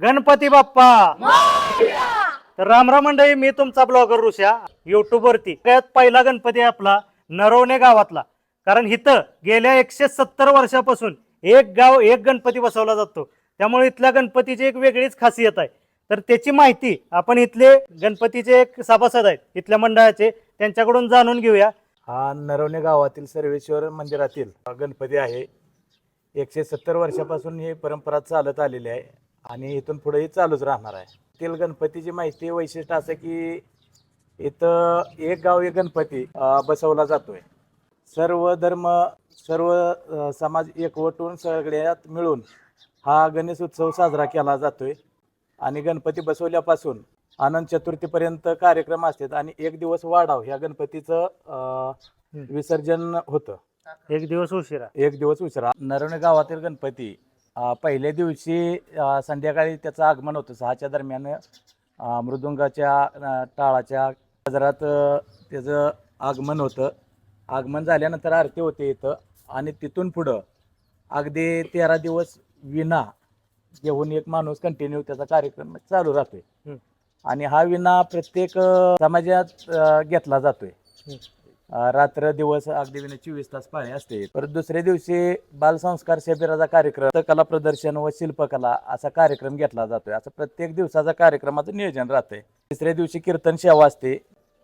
गणपती बाप्पा. तर रामराम मंडळी मी तुमचा ब्लॉगर ऋषा युट्यूब वरती. सगळ्यात पहिला गणपती आहे आपला नरवणे गावातला. कारण इथं गेल्या एकशे सत्तर वर्षापासून एक गाव एक गणपती बसवला जातो. त्यामुळे इथल्या गणपतीची एक वेगळीच खासियत आहे. तर त्याची माहिती आपण इथले गणपतीचे एक सभासद आहेत इथल्या मंडळाचे त्यांच्याकडून जाणून घेऊया. हा नरवणे गावातील सर्वेश्वर मंदिरातील गणपती आहे. एकशे सत्तर वर्षापासून ही परंपरा चालत आलेली आहे. आणि इथून पुढेही चालूच राहणार आहे. तेल गणपतीची माहिती वैशिष्ट्य असं की इथं एक गाव एक गणपती बसवला जातोय. सर्व धर्म सर्व समाज एकवटून सगळ्यात मिळून हा गणेश उत्सव साजरा केला जातोय. आणि गणपती बसवल्यापासून अनंत चतुर्थीपर्यंत कार्यक्रम असतात आणि एक दिवस वाढाव ह्या गणपतीचं विसर्जन होतं. एक दिवस उशिरा. एक दिवस उशिरा. नरवणे गावातील गणपती पहिल्या दिवशी संध्याकाळी त्याचं आगमन होतं सहाच्या दरम्यान मृदुंगाच्या टाळाच्या बाजारात अं, त्याचं आगमन होतं आगमन झाल्यानंतर आरती होते इथं आणि तिथून पुढं अगदी तेरा दिवस विना घेऊन एक माणूस कंटिन्यू त्याचा कार्यक्रम चालू राहतोय. आणि हा विना प्रत्येक समाजात घेतला जातोय. अं, रात्र दिवस अगदी विना चोवीस तास पाळी असते. परत दुसऱ्या दिवशी बालसंस्कार शिबिराचा कार्यक्रम कला प्रदर्शन व शिल्पकला असा कार्यक्रम घेतला जातोय. असं प्रत्येक दिवसाचा कार्यक्रमाचं नियोजन राहतंय. तिसऱ्या दिवशी कीर्तन सेवा असते.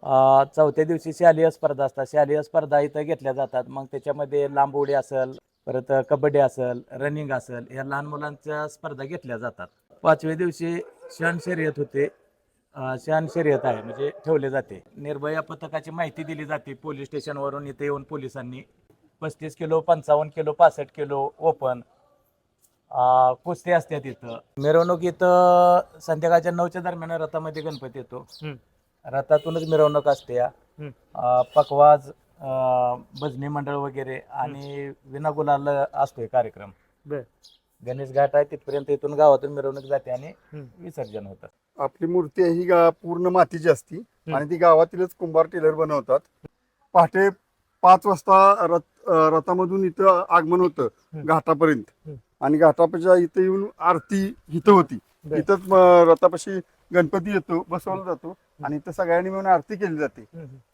अं, चौथ्या दिवशी शालेय स्पर्धा असतात. शालेय स्पर्धा इथं घेतल्या जातात. मग त्याच्यामध्ये लांब उडी असेल परत कबड्डी असेल रनिंग असेल या लहान मुलांच्या स्पर्धा घेतल्या जातात. पाचव्या दिवशी क्षण शर्यत होते. शान शर्यत आहे म्हणजे ठेवले जाते. निर्भया पथकाची माहिती दिली जाते पोलीस स्टेशनवरून. इथे येऊन पोलिसांनी पस्तीस किलो पंचावन्न किलो पासष्ट किलो ओपन कुस्ती असतात इथं. मिरवणूक इथं संध्याकाळच्या नऊच्या दरम्यान रथामध्ये गणपती येतो. रथातूनच मिरवणूक असते. या पकवाज भजनी मंडळ वगैरे आणि विनागुलाल असतोय कार्यक्रम. गणेश घाट आहे तिथपर्यंत इथून गावातून मिरवणूक जाते आणि. विसर्जन होतं आपली मूर्ती आहे ही गा पूर्ण मातीची असती आणि ती गावातीलच कुंभार टेलर बनवतात पहाटे पाच वाजता रथ रथामधून इथं आगमन होतं. घाटापर्यंत. आणि घाटापाच्या इथं येऊन आरती इथं होती. इथंच रथापाशी गणपती येतो बसवला जातो आणि इथं सगळ्यांनी मिळून आरती केली जाते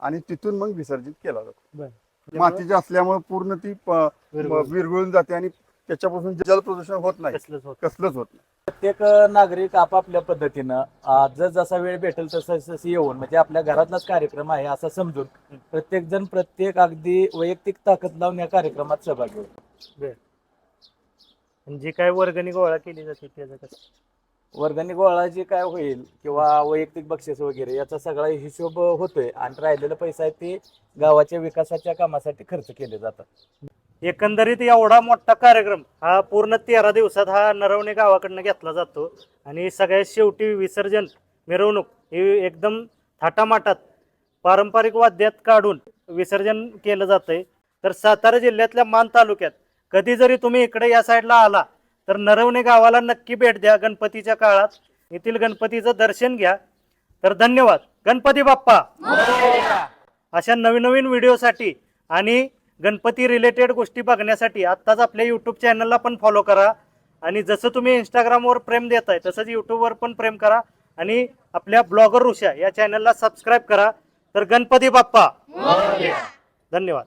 आणि तिथून मग विसर्जित केला जातो मातीची असल्यामुळे पूर्ण ती. विरघळून जाते आणि त्याच्यापासून जल प्रदूषण होत नाही कसलंच होत कसलंच होत नाही. प्रत्येक नागरिक आपापल्या पद्धतीनं अं, जर जसा वेळ भेटेल तसं तसं येऊन म्हणजे आपल्या घरातलाच कार्यक्रम आहे असं समजून प्रत्येक जण प्रत्येक अगदी वैयक्तिक ताकद लावून या कार्यक्रमात सहभागी होईल. आणि जी काय वर्गणी गोळा केली जाते त्याचं कसं? वर्गणी गोळा जे काय होईल किंवा वैयक्तिक बक्षीस वगैरे याचा सगळा हिशोब होतोय. आणि राहिलेला पैसा आहे ते गावाच्या विकासाच्या कामासाठी खर्च केले जातात. एकंदरीत एवढा मोठा कार्यक्रम हा पूर्ण तेरा दिवसात हा नरवणे गावाकडनं घेतला जातो. आणि सगळ्यात शेवटी विसर्जन मिरवणूक ही एकदम थाटामाटात पारंपरिक वाद्यात काढून विसर्जन केलं जातंय. तर सातारा जिल्ह्यातल्या मान तालुक्यात कधी जरी तुम्ही इकडे या साईडला आला तर नरवणे गावाला नक्की भेट द्या गणपतीच्या काळात. येथील गणपतीचं दर्शन घ्या. तर धन्यवाद. गणपती बाप्पा! अशा नवीन नवीन व्हिडिओसाठी आणि गणपती रिलेटेड गोष्टी बघण्यासाठी आत्ताच आपल्या यूट्यूब चॅनलला पण फॉलो करा. आणि जसं तुम्ही इंस्टाग्रामवर प्रेम देताय तसंच यूट्यूबवर पण प्रेम करा. आणि आपल्या ब्लॉगर ऋषा या चॅनलला सबस्क्राईब करा. तर गणपती बाप्पा! धन्यवाद.